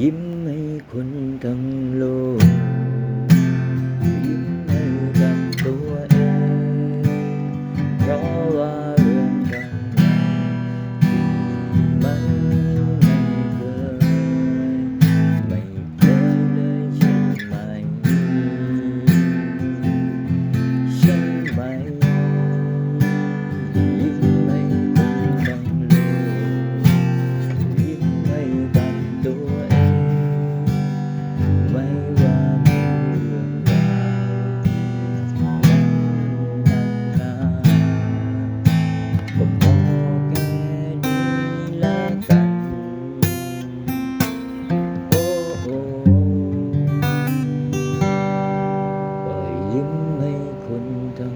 ยิ้มให้คนทั้งโลก ยิ้มให้คนทั้ง